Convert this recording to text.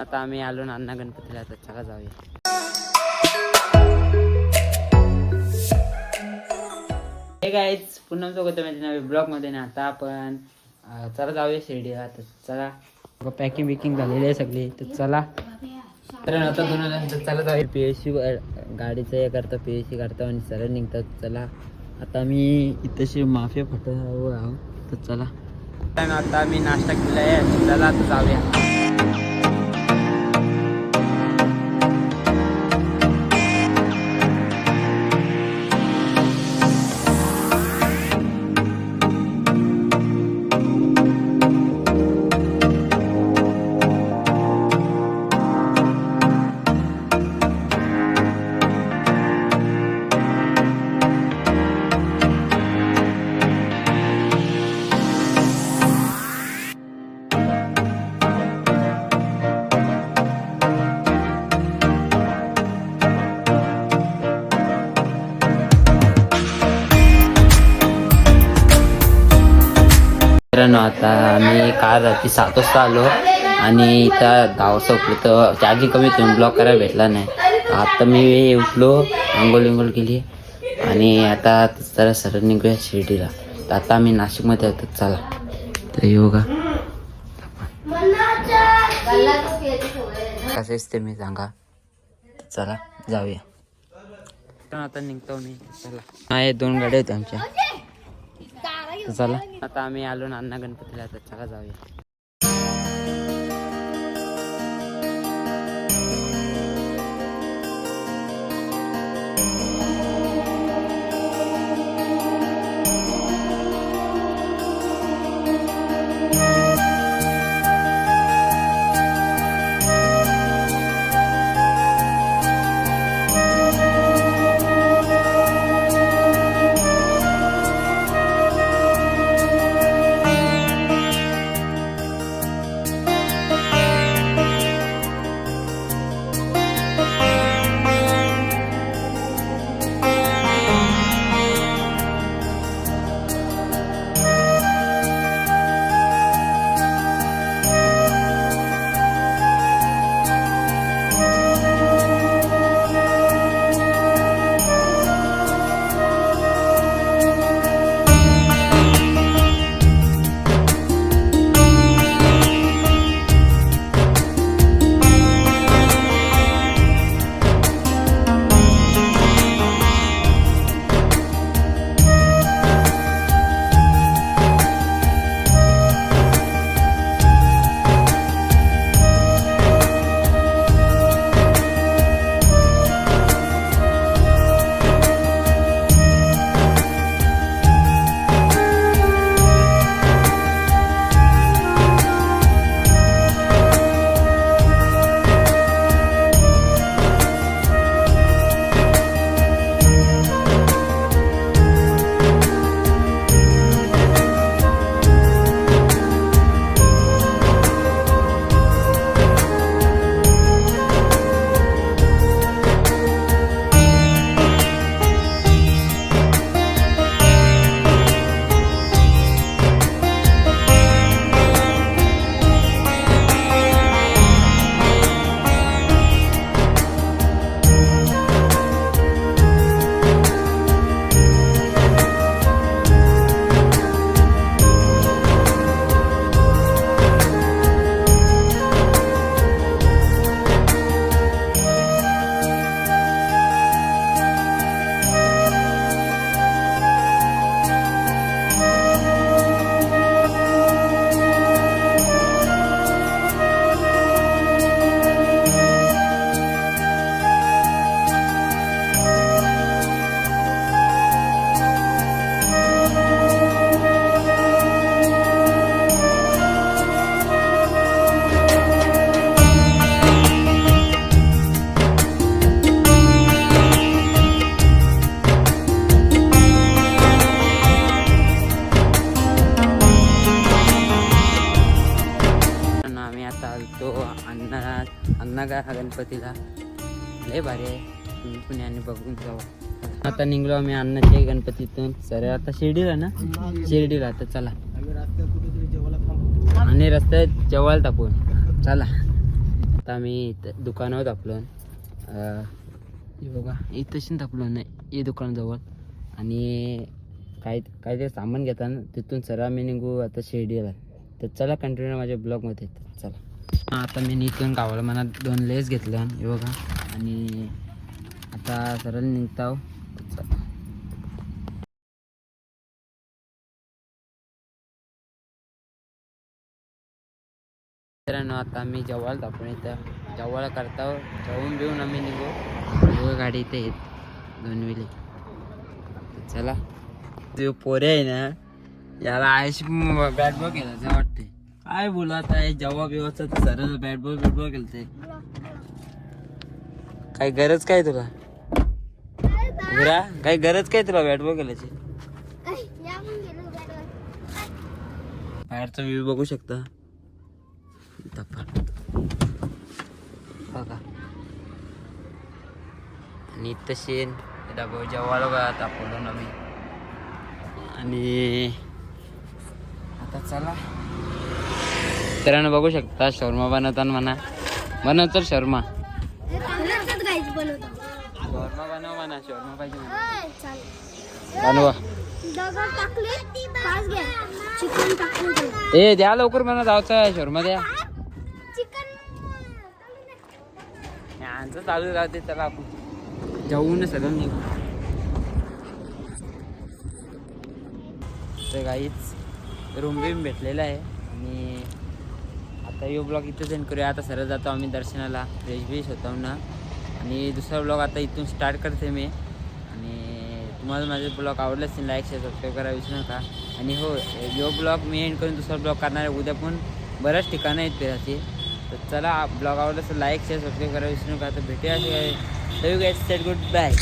आता आम्ही आलो ना अण्णा गणपतीला तर चला जाऊया. हे गाईज पुन्हा सोबत माझ्या नवीन ब्लॉगमध्ये ना. आता आपण चला जाऊया शिर्डीला. तर चला पॅकिंग बिकिंग झालेली आहे सगळी. तर चला. तर आता दोन चला जाऊया. पी एस सी गाडीचं हे करतो पी एस सी करतो आणि सरळ निघतात. चला. आता मी इथंशी माफी फटावर आहोत. तर चला. आता मी नाश्ता केला आहे चला आता जाऊया. मित्रांनो आता आम्ही काल रात्री सात वाजता आलो आणि इथं दहा वाजता उठलो तर चार्जिंग कमी होती ब्लॉक करायला भेटला नाही. आता मी उठलो आंघोळ विंघोळ केली आणि आता जरा सरळ निघूया शिर्डीला. तर आता आम्ही नाशिकमध्ये होतो चला. तर येऊ का कसं असते मी सांगा. चला जाऊया. तर आता निघतो मी. चला. नाही दोन गाड्या होत्या आमच्या. तर चला. आता आम्ही आलो ना अण्णा गणपतीला तर चला जाऊया. अण्णा काय हा गणपतीला? लय भारी आहे. तुम्ही पुण्याने बघून जाऊ आता निघलो आम्ही अण्णाच्या गणपतीतून. सर आता शिर्डीला ना? शिर्डीला आता चला. आणि रस्त्यात जेवायला टाकून. चला. आता आम्ही इथं दुकानावर तापलो बघा इथंशी तापलो नाही. हे दुकानाजवळ. आणि काय काय ते सामान घेताना तिथून सरळ आम्ही निघू आता शिर्डीला. तर चला कंटिन्यू माझ्या ब्लॉगमध्ये चला. आता मी इथून गावाला मला दोन लेस घेतल्या हे बघा. आणि आता सरळ निघताव. मित्रांनो आता आम्ही जवळ आपण इथं जवळ करता जाऊन बिऊन आम्ही निघू. गाडी इथे येत दोन विले. चला. ते पोरे आहे ना याला आयुष बॅट बॉल खेळायचं वाटते काय बोला आहे? जेव्हा जवा बिवाचा सरळ बॅट बॉल बॅट बॉल खेळते काय गरज काय तुला? उघरा काय गरज काय तुला बॅट बॉल खेळायची बाहेरचा व्ह्यू बघू शकता. बघा. आणि तशीन डबो जेव्हा बघा तापवलो ना मी. आणि आता चला. मित्रांनो बघू शकता शर्मा बनवताना म्हणा. बनव तर शर्मा. शर्मा बनव म्हणा शर्मा पाहिजे बनवा. ए द्या लवकर म्हणा जायचं शर्मा द्या. यांचं चालू राहते त्याला आपण. जाऊन सगळं निघू. तर काहीच रूम बिम भेटलेला आहे आणि आता यो ब्लॉग इथं सेंड करूया. आता सरळ जातो आम्ही दर्शनाला. फ्रेश बिश होतो ना. आणि दुसरा ब्लॉग आता इथून स्टार्ट करते मी. आणि तुम्हाला माझे ब्लॉग आवडले असतील लाईक शेअर सबस्क्राईब करा विसरू नका. आणि हो यो ब्लॉग मी एंड करून दुसरा ब्लॉग करणार आहे. उद्या पण बऱ्याच ठिकाणं आहेत फिरायची. तर चला ब्लॉग आवडलं तर लाईक शेअर सबस्क्राईब करा विसरू नका. तर भेटूया असे काय गुड बाय